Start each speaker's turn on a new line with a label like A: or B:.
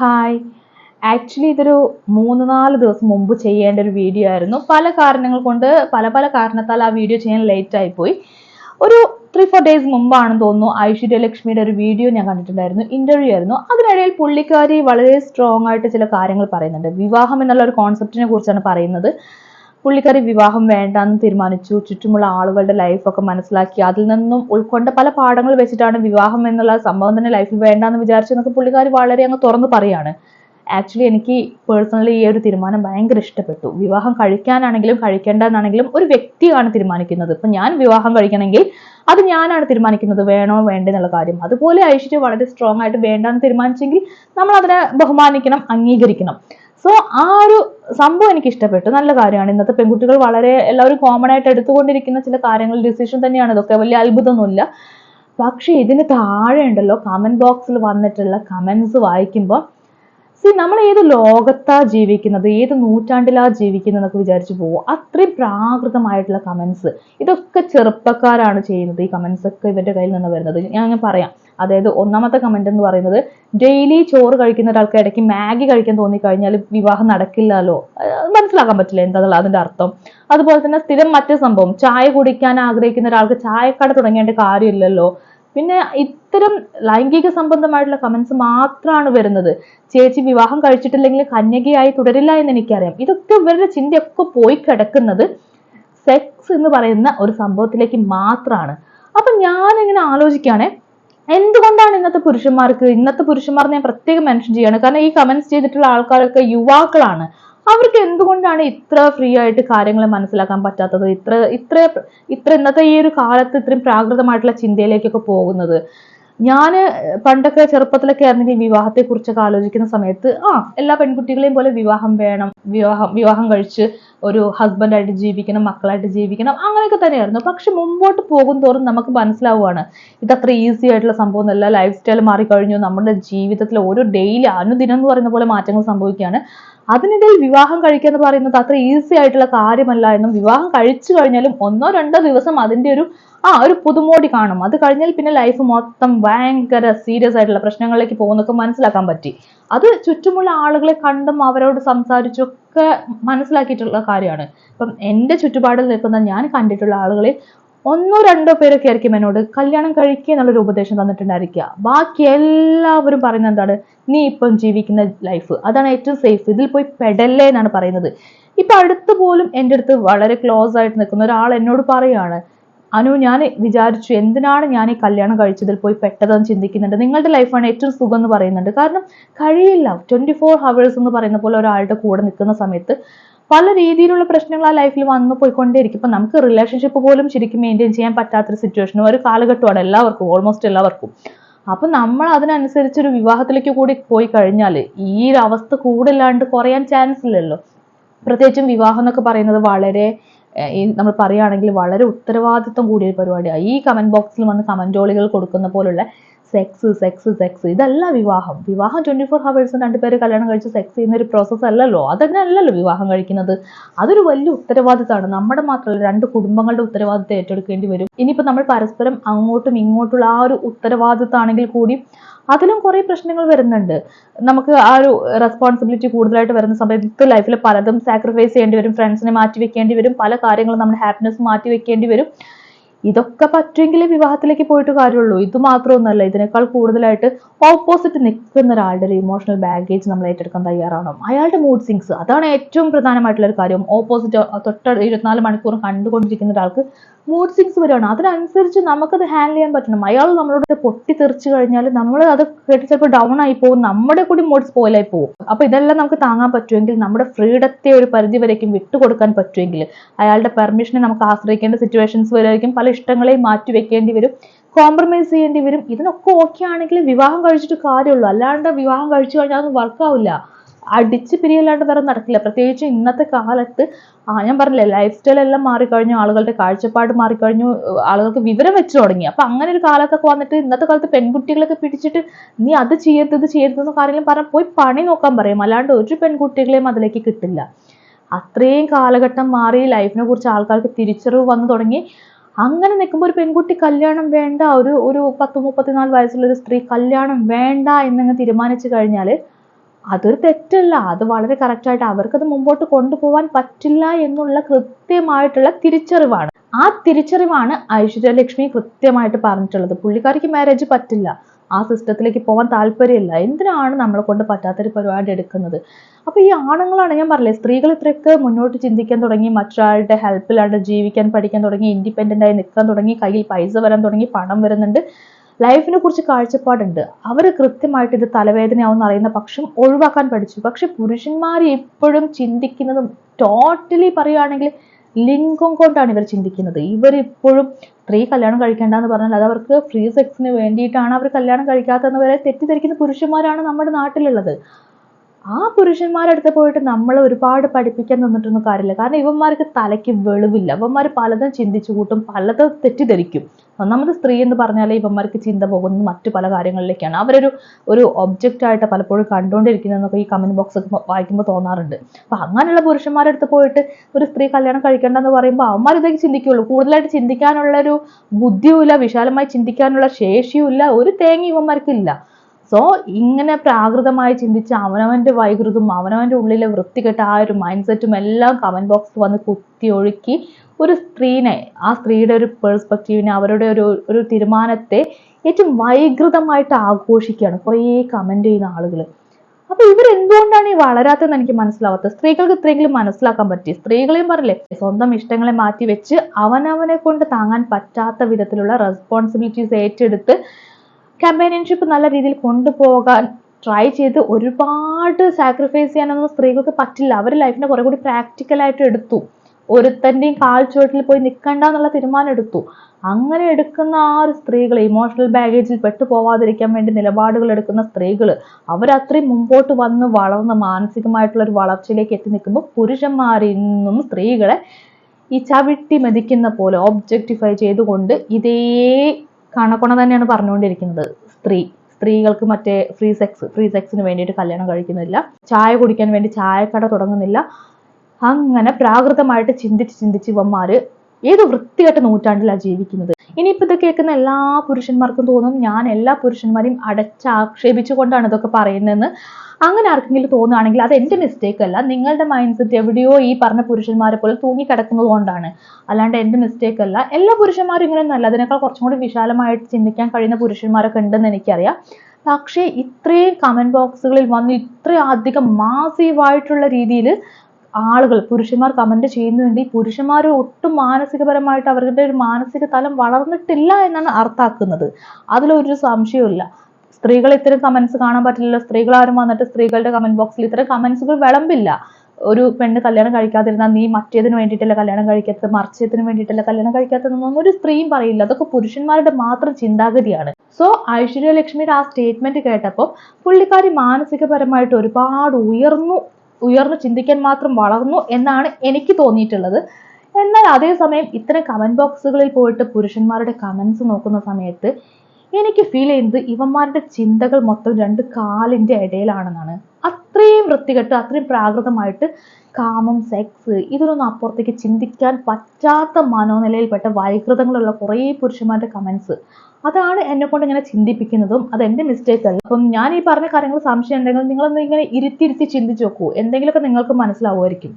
A: Hi actually ഇതൊരു മൂന്ന് നാല് ദിവസം മുമ്പ് ചെയ്യേണ്ട ഒരു വീഡിയോ ആയിരുന്നു. പല കാരണങ്ങൾ കൊണ്ട് പല പല കാരണത്താൽ ആ വീഡിയോ ചെയ്യാൻ ലേറ്റ് ആയിപ്പോയി. ഒരു ത്രീ ഫോർ ഡേയ്സ് മുമ്പാണെന്ന് തോന്നുന്നു ഐശ്വര്യ ലക്ഷ്മിയുടെ ഒരു വീഡിയോ ഞാൻ കണ്ടിട്ടുണ്ടായിരുന്നു ഇന്റർവ്യൂ ആയിരുന്നു. അതിനിടയിൽ പുള്ളിക്കാരി വളരെ സ്ട്രോങ് ആയിട്ട് ചില കാര്യങ്ങൾ പറയുന്നുണ്ട്. വിവാഹം എന്നുള്ള ഒരു കോൺസെപ്റ്റിനെ കുറിച്ചാണ് പറയുന്നത്. പുള്ളിക്കാരി വിവാഹം വേണ്ടാന്ന് തീരുമാനിച്ചു. ചുറ്റുമുള്ള ആളുകളുടെ ലൈഫൊക്കെ മനസ്സിലാക്കി. അതിൽ നിന്നും ഉൾക്കൊണ്ട പല പാഠങ്ങൾ വെച്ചിട്ടാണ് വിവാഹം എന്നുള്ള സംഭവം തന്നെ ലൈഫിൽ വേണ്ടാന്ന് വിചാരിച്ചെന്നൊക്കെ പുള്ളിക്കാരി വളരെ അങ്ങ് തുറന്ന് പറയാണ്. ആക്ച്വലി എനിക്ക് പേഴ്സണലി ഈ ഒരു തീരുമാനം ഭയങ്കര ഇഷ്ടപ്പെട്ടു. വിവാഹം കഴിക്കാനാണെങ്കിലും കഴിക്കേണ്ടെന്നാണെങ്കിലും ഒരു വ്യക്തിയാണ് തീരുമാനിക്കുന്നത്. ഇപ്പം ഞാൻ വിവാഹം കഴിക്കണമെങ്കിൽ അത് ഞാനാണ് തീരുമാനിക്കുന്നത്. വേണോ വേണ്ടേ എന്നുള്ള കാര്യം. അതുപോലെ ഐശ്വര്യ വളരെ സ്ട്രോങ് ആയിട്ട് വേണ്ടാന്ന് തീരുമാനിച്ചെങ്കിൽ നമ്മൾ അതിനെ ബഹുമാനിക്കണം അംഗീകരിക്കണം. സോ ആ ഒരു സംഭവം എനിക്ക് ഇഷ്ടപ്പെട്ടു. നല്ല കാര്യമാണ്. ഇന്നത്തെ പെൺകുട്ടികൾ വളരെ എല്ലാവരും കോമൺ ആയിട്ട് എടുത്തുകൊണ്ടിരിക്കുന്ന ചില കാര്യങ്ങൾ ഡിസിഷൻ തന്നെയാണ്. ഇതൊക്കെ വലിയ അത്ഭുതമൊന്നുമില്ല. പക്ഷേ ഇതിന് താഴെ ഉണ്ടല്ലോ കമന്റ് ബോക്സിൽ വന്നിട്ടുള്ള കമന്റ്സ് വായിക്കുമ്പോൾ സി നമ്മൾ ഏത് ലോകത്താ ജീവിക്കുന്നത് ഏത് നൂറ്റാണ്ടിലാ ജീവിക്കുന്നത് എന്നൊക്കെ വിചാരിച്ചു പോകും അത്രയും പ്രാകൃതമായിട്ടുള്ള കമന്റ്സ് ഇതൊക്കെ ചെറുപ്പക്കാരാണ് ചെയ്യുന്നത്. ഈ കമന്റ്സ് ഒക്കെ ഇവരുടെ കയ്യിൽ നിന്ന് വരുന്നത്. ഞാൻ അങ്ങനെ പറയാം. അതായത് ഒന്നാമത്തെ കമന്റ് എന്ന് പറയുന്നത് ഡെയിലി ചോറ് കഴിക്കുന്ന ഒരാൾക്ക് ഇടയ്ക്ക് മാഗി കഴിക്കാൻ തോന്നിക്കഴിഞ്ഞാൽ വിവാഹം നടക്കില്ലല്ലോ. മനസ്സിലാക്കാൻ പറ്റില്ല എന്താ അതിന്റെ അർത്ഥം. അതുപോലെ തന്നെ സ്ഥിരം മറ്റേ സംഭവം ചായ കുടിക്കാൻ ആഗ്രഹിക്കുന്ന ഒരാൾക്ക് ചായക്കട തുടങ്ങേണ്ട കാര്യമില്ലല്ലോ. പിന്നെ ഇത്തരം ലൈംഗിക സംബന്ധമായിട്ടുള്ള കമന്റ്സ് മാത്രമാണ് വരുന്നത്. ചേച്ചി വിവാഹം കഴിച്ചിട്ടില്ലെങ്കിൽ കന്യകയായി തുടരില്ല എന്ന് എനിക്കറിയാം. ഇതൊക്കെ ഇവരുടെ ചിന്തയൊക്കെ പോയി കിടക്കുന്നത് സെക്സ് എന്ന് പറയുന്ന ഒരു സംഭവത്തിലേക്ക് മാത്രമാണ് അപ്പൊ ഞാൻ ഇങ്ങനെ ആലോചിക്കുകയാണെ എന്തുകൊണ്ടാണ് ഇന്നത്തെ പുരുഷന്മാർക്ക് ഇന്നത്തെ പുരുഷന്മാർ ഞാൻ പ്രത്യേകം മെൻഷൻ ചെയ്യാണ് കാരണം ഈ കമന്റ്സ് ചെയ്തിട്ടുള്ള ആൾക്കാരൊക്കെ യുവാക്കളാണ്. അവർക്ക് എന്തുകൊണ്ടാണ് ഇത്ര ഫ്രീ ആയിട്ട് കാര്യങ്ങൾ മനസ്സിലാക്കാൻ പറ്റാത്തത്? ഇത്ര ഇത്ര ഇത്ര ഇന്നത്തെ ഈ ഒരു കാലത്ത് ഇത്രയും പ്രാകൃതമായിട്ടുള്ള ചിന്തയിലേക്കൊക്കെ പോകുന്നത്. ഞാൻ പണ്ടൊക്കെ ചെറുപ്പത്തിലൊക്കെ ആയിരുന്നെങ്കിൽ വിവാഹത്തെ കുറിച്ചൊക്കെ ആലോചിക്കുന്ന സമയത്ത് ആ എല്ലാ പെൺകുട്ടികളെയും പോലെ വിവാഹം വേണം വിവാഹം വിവാഹം കഴിച്ച് ഒരു ഹസ്ബൻഡായിട്ട് ജീവിക്കണം മക്കളായിട്ട് ജീവിക്കണം അങ്ങനെയൊക്കെ തന്നെയായിരുന്നു. പക്ഷെ മുമ്പോട്ട് പോകും തോറും നമുക്ക് മനസ്സിലാവുകയാണ് ഇതത്ര ഈസി ആയിട്ടുള്ള സംഭവം എന്നല്ല ലൈഫ് സ്റ്റൈൽ മാറിക്കഴിഞ്ഞു നമ്മുടെ ജീവിതത്തിൽ ഓരോ ഡെയിലി അനുദിനം എന്ന് പറയുന്ന പോലെ മാറ്റങ്ങൾ സംഭവിക്കുകയാണ്. അതിനിടയിൽ വിവാഹം കഴിക്കുക എന്ന് പറയുന്നത് അത്ര ഈസി ആയിട്ടുള്ള കാര്യമല്ല എന്നും വിവാഹം കഴിച്ചു കഴിഞ്ഞാലും ഒന്നോ രണ്ടോ ദിവസം അതിന്റെ ഒരു ആ ഒരു പുതുമോടി കാണും. അത് കഴിഞ്ഞാൽ പിന്നെ ലൈഫ് മൊത്തം ഭയങ്കര സീരിയസ് ആയിട്ടുള്ള പ്രശ്നങ്ങളിലേക്ക് പോകുന്നൊക്കെ മനസ്സിലാക്കാൻ പറ്റി. അത് ചുറ്റുമുള്ള ആളുകളെ കണ്ടും അവരോട് സംസാരിച്ചൊക്കെ മനസ്സിലാക്കിയിട്ടുള്ള കാര്യമാണ്. ഇപ്പം എന്റെ ചുറ്റുപാടിൽ നിൽക്കുന്ന ഞാൻ കണ്ടിട്ടുള്ള ആളുകളിൽ ഒന്നോ രണ്ടോ പേരൊക്കെ ആയിരിക്കും എന്നോട് കല്യാണം കഴിക്കുക എന്നുള്ളൊരു ഉപദേശം തന്നിട്ടുണ്ടായിരിക്കുക. ബാക്കി എല്ലാവരും പറയുന്നത് എന്താണ്? നീ ഇപ്പം ജീവിക്കുന്ന ലൈഫ് അതാണ് ഏറ്റവും സേഫ് ഇതിൽ പോയി പെടല്ലേ എന്നാണ് പറയുന്നത്. ഇപ്പൊ അടുത്ത് പോലും എന്റെ അടുത്ത് വളരെ ക്ലോസ് ആയിട്ട് നിൽക്കുന്ന ഒരാൾ എന്നോട് പറയാണ് അനു ഞാൻ വിചാരിച്ചു എന്തിനാണ് ഞാൻ ഈ കല്യാണം കഴിച്ചതിൽ പോയി പെട്ടതെന്ന് ചിന്തിക്കുന്നുണ്ട്. നിങ്ങളുടെ ലൈഫാണ് ഏറ്റവും സുഖം എന്ന് പറയുന്നുണ്ട്. കാരണം കഴിയില്ല. ട്വന്റി ഫോർ ഹവേഴ്സ് എന്ന് പറയുന്ന പോലെ ഒരാളുടെ കൂടെ നിൽക്കുന്ന സമയത്ത് പല രീതിയിലുള്ള പ്രശ്നങ്ങൾ ആ ലൈഫിൽ വന്നു പോയിക്കൊണ്ടേയിരിക്കും. ഇപ്പം നമുക്ക് റിലേഷൻഷിപ്പ് പോലും ശരിക്കും മെയിന്റെയിൻ ചെയ്യാൻ പറ്റാത്തൊരു സിറ്റുവേഷനും ഒരു കാലഘട്ടമാണ് എല്ലാവർക്കും ഓൾമോസ്റ്റ് എല്ലാവർക്കും. അപ്പൊ നമ്മൾ അതിനനുസരിച്ച് ഒരു വിവാഹത്തിലേക്ക് കൂടി പോയി കഴിഞ്ഞാൽ ഈ ഒരു അവസ്ഥ കൂടില്ലാണ്ട് കുറയാൻ ചാൻസ് ഇല്ലല്ലോ. പ്രത്യേകിച്ചും വിവാഹം എന്നൊക്കെ പറയുന്നത് വളരെ നമ്മൾ പറയുകയാണെങ്കിൽ വളരെ ഉത്തരവാദിത്വം കൂടിയ ഒരു പരിപാടിയാണ്. ഈ കമന്റ് ബോക്സിൽ വന്ന് കമന്റോളികൾ കൊടുക്കുന്ന പോലുള്ള സെക്സ് സെക്സ് സെക്സ് ഇതല്ല വിവാഹം. വിവാഹം ട്വന്റി ഫോർ ഹവേഴ്സ് രണ്ടുപേര് കല്യാണം കഴിച്ച് സെക്സ് ചെയ്യുന്ന ഒരു പ്രോസസ്സ് അല്ലല്ലോ. അതങ്ങനല്ലല്ലോ വിവാഹം കഴിക്കുന്നത്. അതൊരു വലിയ ഉത്തരവാദിത്തമാണ്. നമ്മുടെ മാത്രമല്ല രണ്ട് കുടുംബങ്ങളുടെ ഉത്തരവാദിത്തം ഏറ്റെടുക്കേണ്ടി വരും. ഇനിയിപ്പോൾ നമ്മൾ പരസ്പരം അങ്ങോട്ടും ഇങ്ങോട്ടുള്ള ആ ഒരു ഉത്തരവാദിത്തമാണെങ്കിൽ കൂടി അതിലും കുറേ പ്രശ്നങ്ങൾ വരുന്നുണ്ട്. നമുക്ക് ആ ഒരു റെസ്പോൺസിബിലിറ്റി കൂടുതലായിട്ട് വരുന്ന സമയത്ത് ലൈഫിൽ പലതും സാക്രിഫൈസ് ചെയ്യേണ്ടി വരും. ഫ്രണ്ട്സിനെ മാറ്റി വെക്കേണ്ടി വരും. പല കാര്യങ്ങളും നമ്മുടെ ഹാപ്പിനെസ് മാറ്റി വെക്കേണ്ടി വരും. ഇതൊക്കെ പറ്റുമെങ്കിലേ വിവാഹത്തിലേക്ക് പോയിട്ട് കാര്യമുള്ളൂ. ഇത് മാത്രമൊന്നുമല്ല ഇതിനേക്കാൾ കൂടുതലായിട്ട് ഓപ്പോസിറ്റ് നിൽക്കുന്ന ഒരാളുടെ ഒരു ഇമോഷണൽ ബാഗേജ് നമ്മൾ ഏറ്റെടുക്കാൻ തയ്യാറാണോ അയാളുടെ മൂഡ് സിങ്സ് അതാണ് ഏറ്റവും പ്രധാനമായിട്ടുള്ള ഒരു കാര്യം. ഓപ്പോസിറ്റ് തൊട്ട ഇരുപത്തിനാല് മണിക്കൂർ കണ്ടുകൊണ്ടിരിക്കുന്ന ഒരാൾക്ക് മൂഡ് സിങ്സ് വരികയാണ്. അതിനനുസരിച്ച് നമുക്കത് ഹാൻഡിൽ ചെയ്യാൻ പറ്റണം. അയാൾ നമ്മളോട് പൊട്ടിത്തെറിച്ച് കഴിഞ്ഞാൽ നമ്മൾ അത് കേട്ട് ചിലപ്പോൾ ഡൗൺ ആയി പോകും. നമ്മുടെ കൂടി മൂഡ് സ്പോയിലായി പോകും. അപ്പോൾ ഇതെല്ലാം നമുക്ക് താങ്ങാൻ പറ്റുമെങ്കിൽ നമ്മുടെ ഫ്രീഡത്തെ ഒരു പരിധി വരേക്കും വിട്ടുകൊടുക്കാൻ പറ്റുമെങ്കിൽ അയാളുടെ പെർമിഷനെ നമുക്ക് ആശ്രയിക്കേണ്ട സിറ്റുവേഷൻസ് വരുമായിരിക്കും പല ഇഷ്ടങ്ങളെയും മാറ്റി വെക്കേണ്ടി വരും. കോംപ്രമൈസ് ചെയ്യേണ്ടി വരും. ഇതിനൊക്കെ ഓക്കെ ആണെങ്കിൽ വിവാഹം കഴിച്ചിട്ട് കാര്യമുള്ളൂ. അല്ലാണ്ട് വിവാഹം കഴിച്ചു കഴിഞ്ഞാൽ അതൊന്നും വർക്കാവില്ല അടിച്ച് പിരിയല്ലാണ്ട് വേറെ നടക്കില്ല. പ്രത്യേകിച്ച് ഇന്നത്തെ കാലത്ത് ആ ഞാൻ പറഞ്ഞില്ലേ ലൈഫ് സ്റ്റൈൽ എല്ലാം മാറിക്കഴിഞ്ഞു ആളുകളുടെ കാഴ്ചപ്പാട് മാറിക്കഴിഞ്ഞു ആളുകൾക്ക് വിവരം വെച്ചു തുടങ്ങി. അപ്പൊ അങ്ങനെ ഒരു കാലത്തൊക്കെ വന്നിട്ട് ഇന്നത്തെ കാലത്ത് പെൺകുട്ടികളൊക്കെ പിടിച്ചിട്ട് നീ അത് ചെയ്യരുത് ഇത് ചെയ്യരുത് എന്ന കാര്യങ്ങളും പറഞ്ഞാൽ പോയി പണി നോക്കാൻ പറയും. അല്ലാണ്ട് ഒരു പെൺകുട്ടികളെയും അതിലേക്ക് കിട്ടില്ല. അത്രയും കാലഘട്ടം മാറി ലൈഫിനെ കുറിച്ച് ആൾക്കാർക്ക് തിരിച്ചറിവ് വന്നു തുടങ്ങി. അങ്ങനെ നിൽക്കുമ്പോൾ ഒരു പെൺകുട്ടി കല്യാണം വേണ്ട ഒരു ഒരു പത്ത് മുപ്പത്തിനാല് വയസ്സുള്ള ഒരു സ്ത്രീ കല്യാണം വേണ്ട എന്നങ്ങ് തീരുമാനിച്ചു കഴിഞ്ഞാൽ അതൊരു തെറ്റല്ല. അത് വളരെ കറക്റ്റായിട്ട് അവർക്കത് മുമ്പോട്ട് കൊണ്ടുപോകാൻ പറ്റില്ല എന്നുള്ള കൃത്യമായിട്ടുള്ള തിരിച്ചറിവാണ്. ആ തിരിച്ചറിവാണ് ഐശ്വര്യലക്ഷ്മി കൃത്യമായിട്ട് പറഞ്ഞിട്ടുള്ളത്. പുള്ളിക്കാരിക്ക് മാരേജ് പറ്റില്ല. ആ സിസ്റ്റത്തിലേക്ക് പോകാൻ താല്പര്യമില്ല. എന്തിനാണ് നമ്മളെ കൊണ്ട് പറ്റാത്തൊരു പരിപാടി എടുക്കുന്നത്? അപ്പോൾ ഈ ആണുങ്ങളാണ് ഞാൻ പറഞ്ഞില്ലേ സ്ത്രീകൾ ഇത്രയൊക്കെ മുന്നോട്ട് ചിന്തിക്കാൻ തുടങ്ങി മറ്റൊരാളുടെ ഹെൽപ്പിലാണ്ട് ജീവിക്കാൻ പഠിക്കാൻ തുടങ്ങി ഇൻഡിപെൻഡന്റ് ആയി നിൽക്കാൻ തുടങ്ങി കയ്യിൽ പൈസ വരാൻ തുടങ്ങി പണം വരുന്നുണ്ട്. ലൈഫിനെ കുറിച്ച് കാഴ്ചപ്പാടുണ്ട്. അവർ കൃത്യമായിട്ട് ഇത് തലവേദനയാവും അറിയുന്ന പക്ഷം ഒഴിവാക്കാൻ പഠിച്ചു. പക്ഷെ പുരുഷന്മാർ എപ്പോഴും ചിന്തിക്കുന്നതും ടോട്ടലി പറയുകയാണെങ്കിൽ ലിംഗം കൊണ്ടാണ് ഇവർ ചിന്തിക്കുന്നത്. ഇവർ ഇപ്പോഴും സ്ത്രീ കല്യാണം കഴിക്കേണ്ടെന്ന് പറഞ്ഞാൽ അത് അവർക്ക് ഫ്രീ സെക്സിന് വേണ്ടിയിട്ടാണ് അവർ കല്യാണം കഴിക്കാത്തതെന്ന് വരെ തെറ്റിദ്ധരിക്കുന്ന പുരുഷന്മാരാണ് നമ്മുടെ നാട്ടിലുള്ളത്. ആ പുരുഷന്മാരുടെ പുരുഷന്മാരടുത്ത് പോയിട്ട് നമ്മൾ ഒരുപാട് പഠിപ്പിക്കാൻ നിന്നിട്ടൊന്നും കാര്യമില്ല. കാരണം ഇവന്മാർക്ക് തലയ്ക്ക് വെളിവില്ല. ഇവന്മാർ പലതും ചിന്തിച്ചു കൂട്ടും പലതും തെറ്റിദ്ധരിക്കും. ഒന്നാമത് സ്ത്രീ എന്ന് പറഞ്ഞാലേ ഇവന്മാർക്ക് ചിന്ത പോകുന്നത് മറ്റു പല കാര്യങ്ങളിലേക്കാണ്. അവരൊരു ഒരു ഒബ്ജക്റ്റ് ആയിട്ട് പലപ്പോഴും കണ്ടുകൊണ്ടിരിക്കുന്നതെന്നൊക്കെ ഈ കമന്റ് ബോക്സ് ഒക്കെ വായിക്കുമ്പോൾ തോന്നാറുണ്ട്. അപ്പൊ അങ്ങനെയുള്ള പുരുഷന്മാരുടെ അടുത്ത് പോയിട്ട് ഒരു സ്ത്രീ കല്യാണം കഴിക്കേണ്ടെന്ന് പറയുമ്പോൾ അവന്മാർ ഇതൊക്കെ ചിന്തിക്കുള്ളൂ. കൂടുതലായിട്ട് ചിന്തിക്കാനുള്ള ഒരു ബുദ്ധിയുമില്ല വിശാലമായി ചിന്തിക്കാനുള്ള ശേഷിയുമില്ല ഒരു തേങ്ങ ഇവന്മാർക്കില്ല. സോ ഇങ്ങനെ പ്രാകൃതമായി ചിന്തിച്ച് അവനവന്റെ വൈകൃതവും അവനവന്റെ ഉള്ളിലെ വൃത്തികെട്ട ആ ഒരു മൈൻഡ് സെറ്റും എല്ലാം കമന്റ് ബോക്സിൽ വന്ന് കുത്തി ഒഴുക്കി ഒരു സ്ത്രീനെ ആ സ്ത്രീയുടെ ഒരു പെർസ്പെക്റ്റീവിനെ അവരുടെ ഒരു ഒരു തീരുമാനത്തെ ഏറ്റവും വൈകൃതമായിട്ട് ആഘോഷിക്കുകയാണ് കുറേ കമന്റ് ചെയ്യുന്ന ആളുകൾ അപ്പൊ ഇവരെന്തുകൊണ്ടാണ് ഈ വളരാത്തതെന്ന് എനിക്ക് മനസ്സിലാവാത്തത് സ്ത്രീകൾക്ക് ഇത്രയെങ്കിലും മനസ്സിലാക്കാൻ പറ്റി. സ്ത്രീകളെയും പറയില്ലേ സ്വന്തം ഇഷ്ടങ്ങളെ മാറ്റി വെച്ച് അവനവനെ കൊണ്ട് താങ്ങാൻ പറ്റാത്ത വിധത്തിലുള്ള റെസ്പോൺസിബിലിറ്റീസ് ഏറ്റെടുത്ത് കമ്പാനിയൻഷിപ്പ് നല്ല രീതിയിൽ കൊണ്ടുപോകാൻ ട്രൈ ചെയ്ത് ഒരുപാട് സാക്രിഫൈസ് ചെയ്യാനൊന്നും സ്ത്രീകൾക്ക് പറ്റില്ല. അവർ ലൈഫിനെ കുറെ കൂടി പ്രാക്ടിക്കലായിട്ട് എടുത്തു. ഒരുത്തന്റെയും കാൽ ചുവട്ടിൽ പോയി നിൽക്കണ്ട എന്നുള്ള തീരുമാനം എടുത്തു. അങ്ങനെ എടുക്കുന്ന ആ ഒരു സ്ത്രീകൾ ഇമോഷണൽ ബാഗേജിൽ പെട്ടു പോവാതിരിക്കാൻ വേണ്ടി നിലപാടുകൾ എടുക്കുന്ന സ്ത്രീകൾ അവരത്രയും മുമ്പോട്ട് വന്ന് വളർന്ന് മാനസികമായിട്ടുള്ള ഒരു വളർച്ചയിലേക്ക് എത്തി നിൽക്കുമ്പോൾ പുരുഷന്മാർ സ്ത്രീകളെ ഈ ചവിട്ടി മെതിക്കുന്ന പോലെ ഒബ്ജക്റ്റിഫൈ ചെയ്തുകൊണ്ട് ഇതേ കണക്കൊണ തന്നെയാണ് പറഞ്ഞുകൊണ്ടിരിക്കുന്നത്. സ്ത്രീ സ്ത്രീകൾക്ക് മറ്റേ ഫ്രീ സെക്സ് ഫ്രീ സെക്സിന് വേണ്ടിയിട്ട് കല്യാണം കഴിക്കുന്നില്ല. ചായ കുടിക്കാൻ വേണ്ടി ചായക്കട തുടങ്ങുന്നില്ല. അങ്ങനെ പ്രാകൃതമായിട്ട് ചിന്തിച്ച് ചിന്തിച്ച് ഇവന്മാർ ഏത് വൃത്തികെട്ട നൂറ്റാണ്ടിലാണ് ജീവിക്കുന്നത്? ഇനിയിപ്പോൾ ഇത് കേൾക്കുന്ന എല്ലാ പുരുഷന്മാർക്കും തോന്നും. ഞാൻ എല്ലാ പുരുഷന്മാരെയും അടച്ചാക്ഷേപിച്ചുകൊണ്ടാണ് ഇതൊക്കെ പറയുന്നതെന്ന്. അങ്ങനെ ആർക്കെങ്കിലും തോന്നുകയാണെങ്കിൽ അത് എന്റെ മിസ്റ്റേക്ക് അല്ല. നിങ്ങളുടെ മൈൻഡ് സെറ്റ് എവിടെയോ ഈ പറഞ്ഞ പുരുഷന്മാരെ പോലെ തൂങ്ങിക്കിടക്കുന്നത് കൊണ്ടാണ്. അല്ലാണ്ട് എന്റെ മിസ്റ്റേക്ക് അല്ല. എല്ലാ പുരുഷന്മാരും ഇങ്ങനെ നല്ല അതിനേക്കാൾ കുറച്ചും കൂടി വിശാലമായിട്ട് ചിന്തിക്കാൻ കഴിയുന്ന പുരുഷന്മാരൊക്കെ ഉണ്ടെന്ന് എനിക്കറിയാം. പക്ഷേ ഇത്രയും കമന്റ് ബോക്സുകളിൽ വന്ന് ഇത്രയും അധികം മാസീവായിട്ടുള്ള രീതിയിൽ ആളുകൾ പുരുഷന്മാർ കമന്റ് ചെയ്യുന്നുണ്ട് ഈ പുരുഷന്മാർ ഒട്ടും മാനസികപരമായിട്ട് അവരുടെ ഒരു മാനസിക തലം വളർന്നിട്ടില്ല എന്നാണ് അർത്ഥാക്കുന്നത് അതിലൊരു സംശയമില്ല സ്ത്രീകൾ ഇത്തരം കമന്റ്സ് കാണാൻ പറ്റില്ല സ്ത്രീകൾ ആരും വന്നിട്ട് സ്ത്രീകളുടെ കമന്റ് ബോക്സിൽ ഇത്തരം കമന്റ്സുകൾ വിളമ്പില്ല. ഒരു പെണ്ണ് കല്യാണം കഴിക്കാതിരുന്നാൽ നീ മറ്റേതിന് വേണ്ടിയിട്ടല്ല കല്യാണം കഴിക്കാത്തത്? മറിച്ചതിന് വേണ്ടിയിട്ടല്ല കല്യാണം കഴിക്കാത്തതെന്നൊന്നും ഒരു സ്ത്രീയും പറയില്ല. അതൊക്കെ പുരുഷന്മാരുടെ മാത്രം ചിന്താഗതിയാണ്. സോ ഐശ്വര്യ ലക്ഷ്മിയുടെ ആ സ്റ്റേറ്റ്മെന്റ് കേട്ടപ്പോൾ പുള്ളിക്കാരി മാനസികപരമായിട്ട് ഒരുപാട് ഉയർന്നു. ഉയർന്നു ചിന്തിക്കാൻ മാത്രം വളർന്നു എന്നാണ് എനിക്ക് തോന്നിയിട്ടുള്ളത്. എന്നാൽ അതേസമയം ഇത്തരം കമന്റ് ബോക്സുകളിൽ പോയിട്ട് പുരുഷന്മാരുടെ കമന്റ്സ് നോക്കുന്ന സമയത്ത് എനിക്ക് ഫീൽ ചെയ്യുന്നത് ഇവന്മാരുടെ ചിന്തകൾ മൊത്തം രണ്ട് കാലിന്റെ ഇടയിലാണെന്നാണ്. അത്രയും വൃത്തികെട്ട് അത്രയും പ്രാകൃതമായിട്ട് കാമം സെക്സ് ഇതിനൊന്നും അപ്പുറത്തേക്ക് ചിന്തിക്കാൻ പറ്റാത്ത മനോനിലയിൽപ്പെട്ട വൈകൃതങ്ങളുള്ള കുറേ പുരുഷന്മാരുടെ കമന്റ്സ് അതാണ് എന്നെ കൊണ്ട് ഇങ്ങനെ ചിന്തിപ്പിക്കുന്നതും അത് എന്റെ മിസ്റ്റേക്ക് അല്ല. അപ്പം ഞാൻ ഈ പറഞ്ഞ കാര്യങ്ങൾ സംശയം ഉണ്ടെങ്കിൽ നിങ്ങളൊന്ന് ഇങ്ങനെ ഇരുത്തിയിരുത്തി ചിന്തിച്ച് നോക്കൂ. എന്തെങ്കിലുമൊക്കെ നിങ്ങൾക്ക് മനസ്സിലാവുമായിരിക്കും.